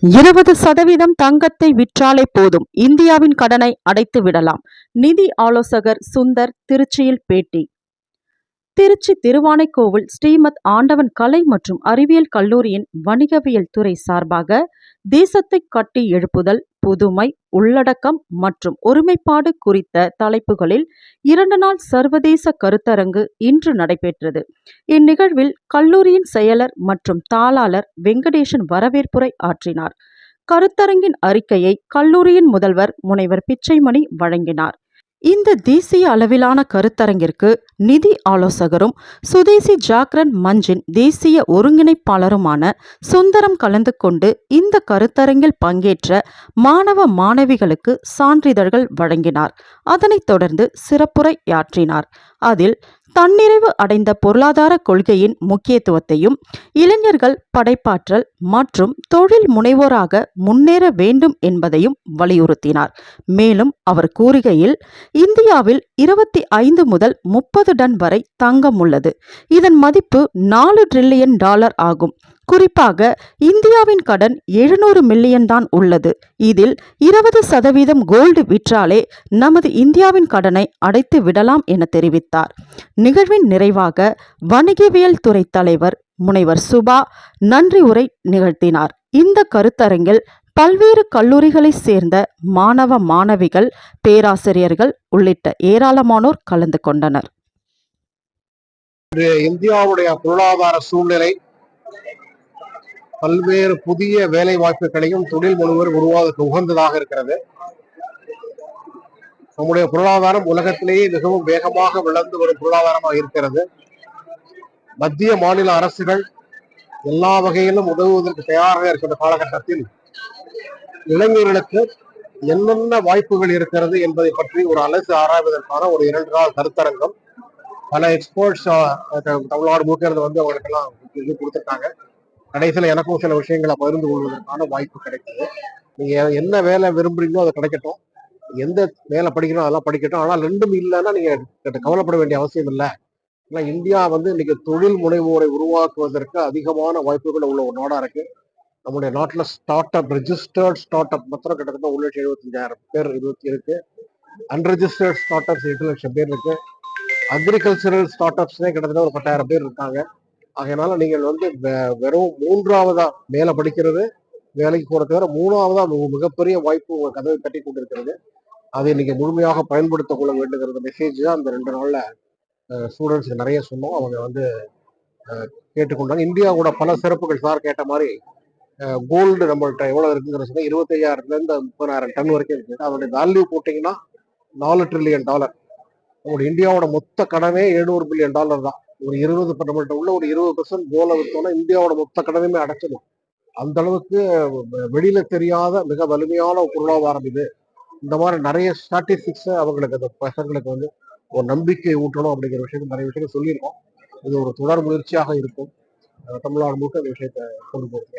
இருபது சதவீதம் தங்கத்தை விற்றாலே போதும். இந்தியாவின் கடனை அடைத்து விடலாம். நிதி ஆலோசகர் சுந்தர் திருச்சியில் பேட்டி. திருச்சி திருவானைக்கோவில் ஸ்ரீமத் ஆண்டவன் கலை மற்றும் அறிவியல் கல்லூரியின் வணிகவியல் துறை சார்பாக தேசத்தை கட்டி எழுப்புதல் புதுமை உள்ளடக்கம் மற்றும் ஒருமைப்பாடு குறித்த தலைப்புகளில் இரண்டு நாள் சர்வதேச கருத்தரங்கு இன்று நடைபெற்றது. இந்நிகழ்வில் கல்லூரியின் செயலர் மற்றும் தாளாளர் வெங்கடேசன் வரவேற்புரை ஆற்றினார். கருத்தரங்கின் அறிக்கையை கல்லூரியின் முதல்வர் முனைவர் பிச்சைமணி வழங்கினார். இந்த தேசிய அளவிலான கருத்தரங்கிற்கு நிதி ஆலோசகரும் சுதேசி ஜாக்ரன் மஞ்சின் தேசிய ஒருங்கிணைப்பாளருமான சுந்தரம் கலந்து கொண்டு இந்த கருத்தரங்கில் பங்கேற்ற மாணவ மாணவிகளுக்கு சான்றிதழ்கள் வழங்கினார். அதனைத் தொடர்ந்து சிறப்புரையாற்றினார். அதில் தன்னிறைவு அடைந்த பொருளாதார கொள்கையின் முக்கியத்துவத்தையும் இளைஞர்கள் படைப்பாற்றல் மற்றும் தொழில் முனைவோராக முன்னேற வேண்டும் என்பதையும் வலியுறுத்தினார். மேலும் அவர் கூறுகையில் இந்தியாவில் இருபத்தி ஐந்து முதல் முப்பது டன் வரை தங்கம் உள்ளது இதன் மதிப்பு நாலு டிரில்லியன் டாலர் ஆகும். குறிப்பாக இந்தியாவின் கடன் எழுநூறு மில்லியன் தான் உள்ளது. இதில் இருபது சதவீதம் கோல்டு விற்றாலே நமது இந்தியாவின் கடனை அடைத்து விடலாம் என தெரிவித்தார். நிகழ்வின் நிறைவாக வணிகவியல் துறை தலைவர் முனைவர் சுபா நன்றி உரை நிகழ்த்தினார். இந்த கருத்தரங்கில் பல்வேறு கல்லூரிகளைச் சேர்ந்த மாணவ மாணவிகள் பேராசிரியர்கள் உள்ளிட்ட ஏராளமானோர் கலந்து கொண்டனர். இந்தியாவுடைய பொருளாதார சூழ்நிலை பல்வேறு புதிய வேலை வாய்ப்புகளையும் தொழில் முனைவர் உருவாவதற்கு உகந்ததாக இருக்கிறது. நம்முடைய பொருளாதாரம் உலகத்திலேயே மிகவும் வேகமாக வளர்ந்து வரும் பொருளாதாரமாக இருக்கிறது. மத்திய மாநில அரசுகள் எல்லா வகையிலும் உதவுவதற்கு தயாராக இருக்கின்ற காலகட்டத்தில் இளைஞர்களுக்கு என்னென்ன வாய்ப்புகள் இருக்கிறது என்பதை பற்றி ஒரு அலசு ஆராய்வதற்கான ஒரு இரண்டு நாள் கருத்தரங்கம். பல எக்ஸ்போர்ட்ஸ் தமிழ்நாடு முழுக்க இருந்து வந்து அவங்களுக்கெல்லாம் இது கொடுத்துருக்காங்க. கடைசியில் எனக்கும் சில விஷயங்களை பகிர்ந்து கொள்வதற்கான வாய்ப்பு கிடைக்குது நீங்க என்ன வேலை விரும்புறீங்களோ அது கிடைக்கட்டும். எந்த வேலை படிக்கணும் அதெல்லாம் படிக்கட்டும். ஆனால் ரெண்டும் இல்லைன்னா நீங்க கவலைப்பட வேண்டிய அவசியம் இல்லை. ஏன்னா இந்தியா வந்து இன்னைக்கு தொழில் முனைவோரை உருவாக்குவதற்கு அதிகமான வாய்ப்புகள் உள்ள ஒரு நாடா இருக்கு. நம்முடைய நாட்டுல start up registered start up மொத்தம் கிட்டத்தட்ட ஒரு லட்சம் எழுபத்தஞ்சாயிரம் பேர் இருபத்தி இருக்கு. அன்ரெஜிஸ்டர்ட் ஸ்டார்ட் அப்ஸ் எட்டு லட்சம் பேர் இருக்கு. அக்ரிகல்ச்சரல் ஸ்டார்ட் அப்ஸ்னே கிட்டத்தட்ட ஒரு பத்தாயிரம் பேர் இருக்காங்க. அதனால நீங்கள் வந்து வெறும் மூன்றாவதா மேல படிக்கிறது வேலைக்கு போற தவிர மூணாவதா மிகப்பெரிய வாய்ப்பு உங்க கதவை தட்டி கொண்டிருக்கிறது. அதை நீங்க முழுமையாக பயன்படுத்திக் கொள்ள வேண்டுங்கிற மெசேஜ் தான் அந்த ரெண்டு நாள்ல ஸ்டூடெண்ட்ஸ்க்கு நிறைய சொன்னோம். அவங்க வந்து கேட்டுக்கொண்டாங்க. இந்தியாவோட பல சிறப்புகள் சார் கேட்ட மாதிரி கோல்டு நம்மள்கிட்ட எவ்வளவு இருக்குங்கிற சொன்னா இருபத்தையாயிரத்துலேருந்து முப்பதாயிரம் டன் வரைக்கும் இருக்கு அதோட வேல்யூ போட்டீங்கன்னா நாலு ட்ரில்லியன் டாலர் நம்மளுடைய இந்தியாவோட மொத்த கடனே எழுநூறு பில்லியன் டாலர் தான். ஒரு இருபது நம்மள்ட்ட உள்ள ஒரு இருபது பெர்சன்ட் கோலை விட்டோம்னா இந்தியாவோட மொத்த கடனையுமே அடைச்சிடும். அந்த அளவுக்கு வெளியில தெரியாத மிக வலிமையான பொருளாதாரம் இது. இந்த மாதிரி நிறைய ஸ்டாட்டிஸ்டிக்ஸ் அவங்களுக்கு அந்த பசங்களுக்கு வந்து ஒரு நம்பிக்கை ஊட்டணும் அப்படிங்கிற விஷயத்தை நிறைய விஷயங்கள் சொல்லியிருக்கோம். இது ஒரு தொடர் முயற்சியாக இருக்கும். தமிழ்நாடு முழுக்க இந்த விஷயத்தை கொண்டு போகிறது